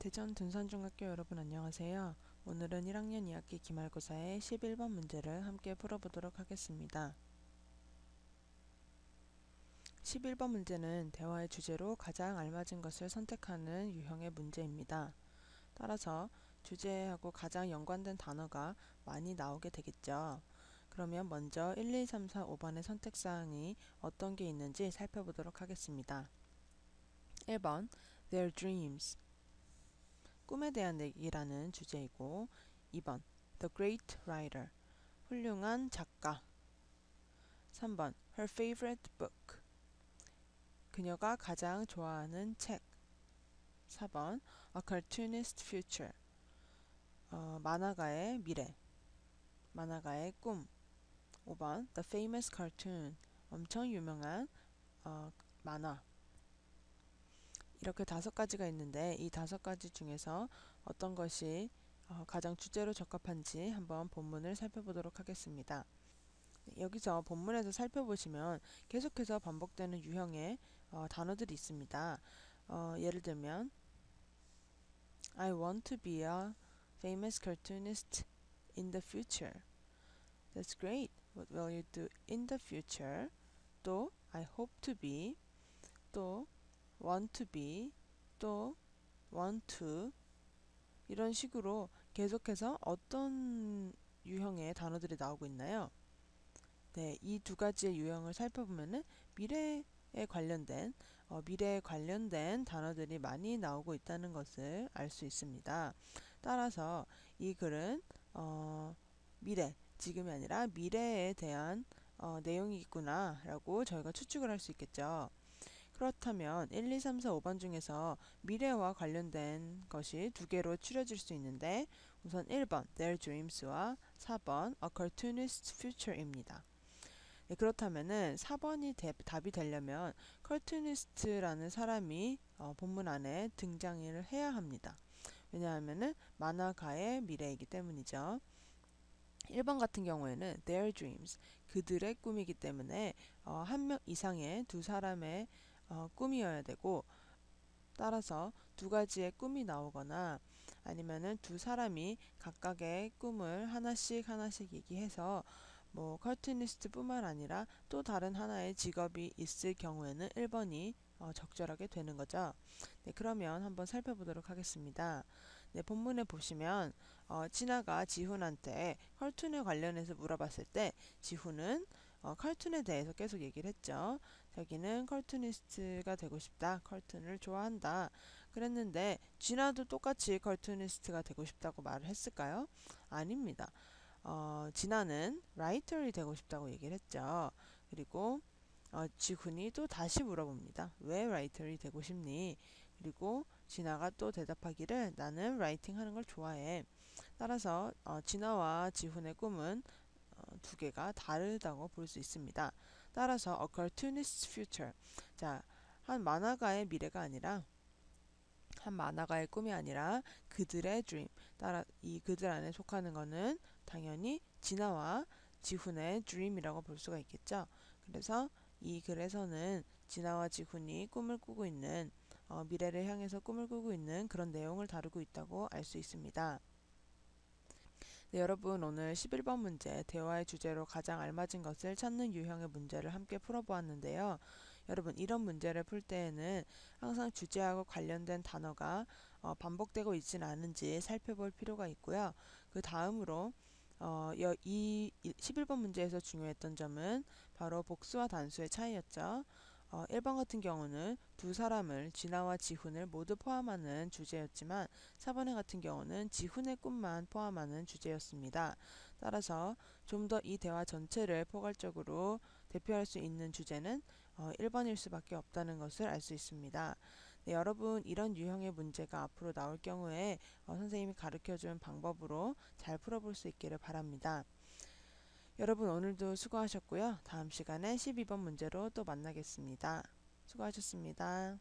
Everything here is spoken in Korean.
대전 둔산중학교 여러분 안녕하세요. 오늘은 1학년 2학기 기말고사의 11번 문제를 함께 풀어보도록 하겠습니다. 11번 문제는 대화의 주제로 가장 알맞은 것을 선택하는 유형의 문제입니다. 따라서 주제하고 가장 연관된 단어가 많이 나오게 되겠죠. 그러면 먼저 1, 2, 3, 4, 5번의 선택사항이 어떤 게 있는지 살펴보도록 하겠습니다. 1번 Their dreams 꿈에 대한 얘기라는 주제이고 2번 The Great Writer 훌륭한 작가 3번 Her Favorite Book 그녀가 가장 좋아하는 책 4번 A Cartoonist Future 어, 만화가의 미래 만화가의 꿈 5번 The Famous Cartoon 엄청 유명한 어, 만화 이렇게 다섯 가지가 있는데 이 다섯 가지 중에서 어떤 것이 어, 가장 주제로 적합한지 한번 본문을 살펴보도록 하겠습니다. 네, 여기서 본문에서 살펴보시면 계속해서 반복되는 유형의 어, 단어들이 있습니다. 어, 예를 들면 I want to be a famous cartoonist in the future. That's great. What will you do in the future? 또 I hope to be 또 want to be 또 want to 이런 식으로 계속해서 어떤 유형의 단어들이 나오고 있나요? 네, 이 두 가지의 유형을 살펴보면은 미래에 관련된 어, 미래에 관련된 단어들이 많이 나오고 있다는 것을 알 수 있습니다. 따라서 이 글은 어, 미래, 지금이 아니라 미래에 대한 어, 내용이구나 라고 저희가 추측을 할 수 있겠죠. 그렇다면 1, 2, 3, 4, 5번 중에서 미래와 관련된 것이 두 개로 추려질 수 있는데 우선 1번 Their Dreams와 4번 A Cartoonist Future입니다. 네, 그렇다면은 4번이 대, 답이 되려면 컬투니스트라는 사람이 어, 본문 안에 등장을 해야 합니다. 왜냐하면은 만화가의 미래이기 때문이죠. 1번 같은 경우에는 their dreams, 그들의 꿈이기 때문에 어, 한 명 이상의 두 사람의 어, 꿈이어야 되고 따라서 두 가지의 꿈이 나오거나 아니면은 두 사람이 각각의 꿈을 하나씩 하나씩 얘기해서 뭐 컬투니스트 뿐만 아니라 또 다른 하나의 직업이 있을 경우에는 1번이 어, 적절하게 되는 거죠. 네, 그러면 한번 살펴보도록 하겠습니다. 네, 본문에 보시면 어, 진아가 지훈한테 컬툰에 관련해서 물어봤을 때 지훈은 어, 컬툰에 대해서 계속 얘기를 했죠. 자기는 컬투니스트가 되고 싶다. 컬툰을 좋아한다. 그랬는데 진아도 똑같이 컬투니스트가 되고 싶다고 말을 했을까요? 아닙니다. 어, 진아는 라이터이 되고 싶다고 얘기를 했죠. 그리고 어, 지훈이 또 다시 물어봅니다. 왜 라이터이 되고 싶니? 그리고 진아가 또 대답하기를 나는 라이팅 하는 걸 좋아해. 따라서 어, 진아와 지훈의 꿈은 어, 두 개가 다르다고 볼 수 있습니다. 따라서 a cartoonist's future. 자, 한 만화가의 미래가 아니라 한 만화가의 꿈이 아니라 그들의 dream. 따라 이 그들 안에 속하는 것은 당연히 진아와 지훈의 dream이라고 볼 수가 있겠죠. 그래서 이 글에서는 진아와 지훈이 꿈을 꾸고 있는 어, 미래를 향해서 꿈을 꾸고 있는 그런 내용을 다루고 있다고 알 수 있습니다. 네, 여러분 오늘 11번 문제 대화의 주제로 가장 알맞은 것을 찾는 유형의 문제를 함께 풀어보았는데요. 여러분 이런 문제를 풀 때에는 항상 주제하고 관련된 단어가 어, 반복되고 있지는 않은지 살펴볼 필요가 있고요. 그 다음으로 어, 이 11번 문제에서 중요했던 점은 바로 복수와 단수의 차이였죠. 어, 1번 같은 경우는 두 사람을 진아와 지훈을 모두 포함하는 주제였지만 4번의 같은 경우는 지훈의 꿈만 포함하는 주제였습니다. 따라서 좀 더 이 대화 전체를 포괄적으로 대표할 수 있는 주제는 어, 1번일 수밖에 없다는 것을 알 수 있습니다. 네, 여러분 이런 유형의 문제가 앞으로 나올 경우에 어, 선생님이 가르쳐준 방법으로 잘 풀어볼 수 있기를 바랍니다. 여러분 오늘도 수고하셨고요. 다음 시간에 12번 문제로 또 만나겠습니다. 수고하셨습니다.